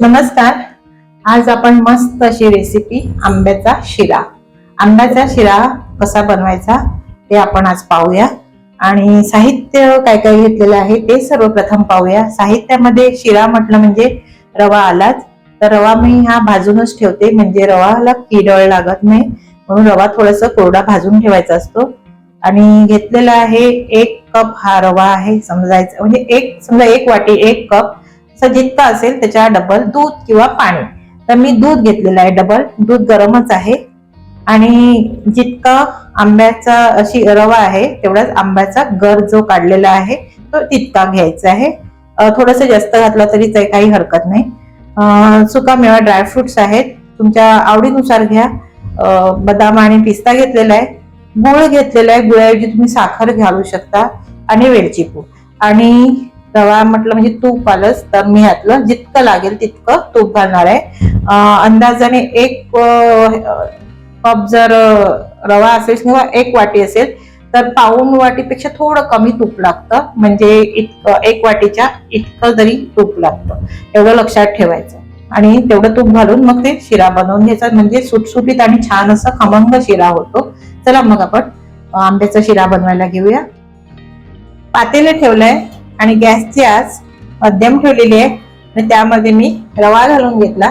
नमस्कार. आज आपण मस्त अशी रेसिपी आंब्याचा शिरा. आंब्याचा शिरा कसा बनवायचा ते आपण आज पाहूया. आणि साहित्य काय काय घेतलेलं आहे ते सर्वप्रथम पाहूया. साहित्यामध्ये शिरा म्हटलं म्हणजे रवा आलाच. तर रवा मी हा भाजूनच ठेवते. म्हणजे रवाला किडळ लागत नाही. म्हणून रवा थोडस कोरडा भाजून ठेवायचा असतो. आणि घेतलेला आहे एक कप हा रवा आहे. समजायचा म्हणजे एक समजा एक वाटी एक कप जितकं असेल त्याच्या डबल दूध किंवा पाणी. तर मी दूध घेतलेलं आहे डबल दूध गरमच आहे. आणि जितका आंब्याचा अशी रवा आहे तेवढाच आंब्याचा गर जो काढलेला आहे तो तितका घ्यायचा आहे. थोडस जास्त घातला तरी काही काही हरकत नाही. सुका मेवा ड्रायफ्रुट्स आहेत. तुमच्या आवडीनुसार घ्या. बदाम आणि पिस्ता घेतलेला आहे. गुळ घेतलेला आहे. गुळाऐवजी तुम्ही साखर घालू शकता. आणि वेलची पूड. आणि रवा म्हटलं म्हणजे तूप आलंच तर मी यातलं जितकं लागेल तितकं तूप घालणार आहे. अंदाजाने एक कप जर रवा असेल किंवा एक वाटी असेल तर पाऊन वाटीपेक्षा थोडं कमी तूप लागतं. म्हणजे इतकं एक वाटीच्या इतकं जरी तूप लागतं. एवढं लक्षात ठेवायचं. आणि तेवढं तूप घालून मग ते शिरा बनवून घ्यायचा. म्हणजे सुटसुटीत आणि छान असं खमंग शिरा होतो. चला मग आपण आंब्याचा शिरा बनवायला घेऊया. पातेले ठेवलंय. आणि गॅसची आज मध्यम ठेवलेली आहे आणि त्यामध्ये मी रवा घालून घेतला.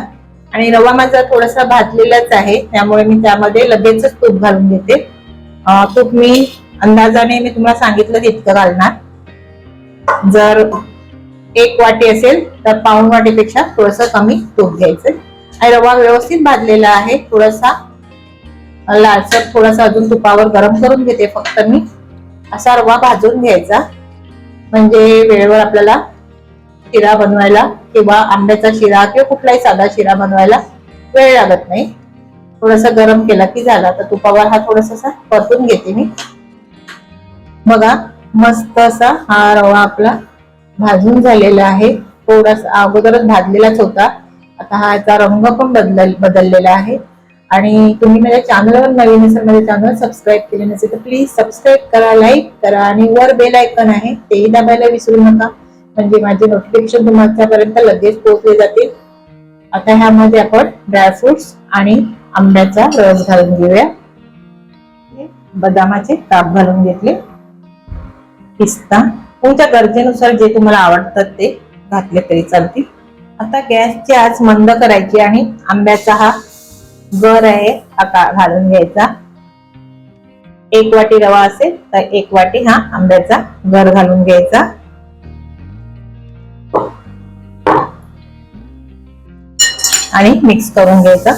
आणि रवा माझा थोडासा भाजलेलाच आहे. त्यामुळे मी त्यामध्ये लगेचच तूप घालून घेते. तूप मी अंदाजाने मी तुम्हाला सांगितलं तितकं घालणार. जर एक वाटी असेल तर पाऊण वाटीपेक्षा थोडस कमी तूप घ्यायचं. आणि रवा व्यवस्थित भाजलेला आहे. थोडासा लालसर थोडासा अजून तुपावर गरम करून घेते फक्त मी. असा रवा भाजून घ्यायचा. म्हणजे वेळेवर आपल्याला शिरा बनवायला किंवा आंब्याचा शिरा किंवा कुठलाही साधा शिरा बनवायला वेळ लागत नाही. थोडासा गरम केला की झाला तर तुपावर हा थोडासा परतून घेते मी. बघा मस्त असा हा रवा आपला भाजून झालेला आहे. थोडासा अगोदरच भाजलेलाच होता. आता हा याचा रंग पण बदल बदललेला आहे. आणि तुम्ही माझ्या चॅनलवर नवीन असेल माझ्या चॅनल सबस्क्राईब केले नसेल तर प्लीज सबस्क्राईब करा लाईक करा आणि वर बेल आयकन आहे तेही दाबायला विसरू नका. म्हणजे माझे नोटिफिकेशन तुमच्यापर्यंत लगेच पोहोचले जातील. आता ह्यामध्ये आपण ड्रायफ्रुट्स आणि आंब्याचा रस घालून घेऊया. बदामाचे काप घालून घेतले. पिस्ता. तुमच्या गरजेनुसार जे तुम्हाला आवडतात ते घातले तरी चालतील. आता गॅसची आज मंद करायची आणि आंब्याचा हा गर आहे हा घालून घ्यायचा. एक वाटी रवा असेल तर एक वाटी हा आंब्याचा गर घालून घ्यायचा. आणि मिक्स करून घ्यायचा.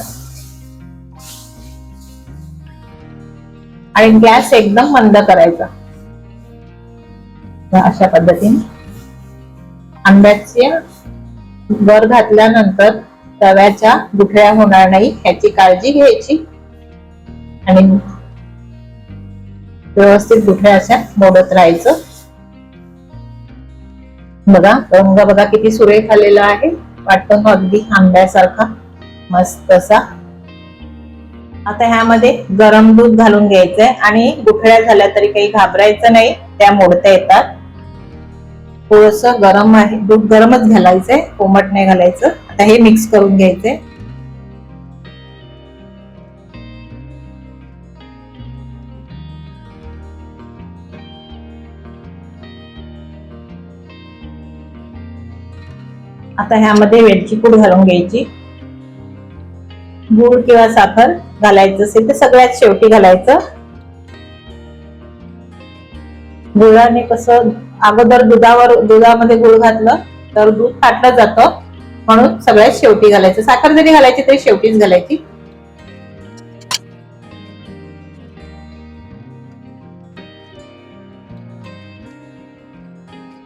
आणि गॅस एकदम मंद करायचा. अशा पद्धतीने आंब्याचे गर घातल्यानंतर तव्याच्या गुठळ्या होणार नाही याची काळजी घ्यायची. आणि व्यवस्थित गुठळ्या अशा मोडत राहायचं. बघा रंग बघा किती सुरेख आलेला आहे. वाटतो ना अगदी आंब्यासारखा मस्त असा. आता ह्यामध्ये गरम दूध घालून घ्यायचंय. आणि गुठळ्या झाल्या तरी काही घाबरायचं नाही त्या मोडता येतात. थोडस गरम आहे दूध गरमच घालायचंय कोमट नाही घालायचं. आता हे मिक्स करून घ्यायचंय. आता ह्यामध्ये वेलची पूड घालून घ्यायची. गूळ किंवा साखर घालायचं असेल तर सगळ्यात शेवटी घालायचं. गुळाने कसं अगोदर दुधावर दुधामध्ये गुळ घातलं तर दूध फाटलं जातं. म्हणून सगळ्यात शेवटी घालायचं. साखर जरी घालायची तरी शेवटीच घालायची.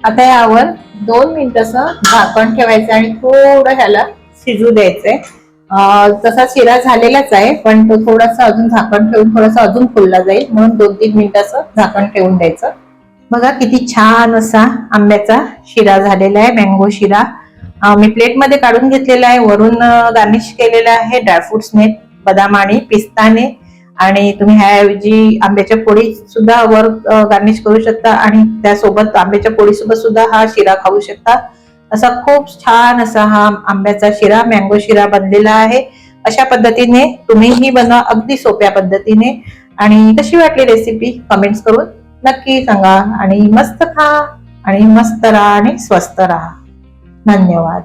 आता यावर दोन मिनिटं झाकण ठेवायचं आणि थोडं ह्याला शिजू द्यायचंय तसा शिरा झालेलाच आहे पण तो थोडासा अजून झाकण ठेवून थोडासा अजून फुलला जाईल. म्हणून दोन तीन मिनिट असं झाकण ठेवून द्यायचं. बघा किती छान असा आंब्याचा शिरा झालेला आहे मँगो शिरा. मी मी प्लेटमध्ये काढून घेतलेला आहे वरून गार्निश केलेला आहे ड्रायफ्रुट्सने बदाम आणि पिस्ताने. आणि तुम्ही ह्याऐवजी आंब्याच्या पोळी सुद्धा वर गार्निश करू शकता आणि त्यासोबत आंब्याच्या पोळी सोबत सुद्धा हा शिरा खाऊ शकता. असा खूप छान असा हा आंब्याचा शिरा मँगो शिरा बनलेला आहे. अशा पद्धतीने तुम्हीही बनवा अगदी सोप्या पद्धतीने. आणि कशी वाटली रेसिपी कमेंट्स करून. नक्की सांगा आणि मस्त खा आणि मस्त राहा आणि स्वस्त राहा. धन्यवाद.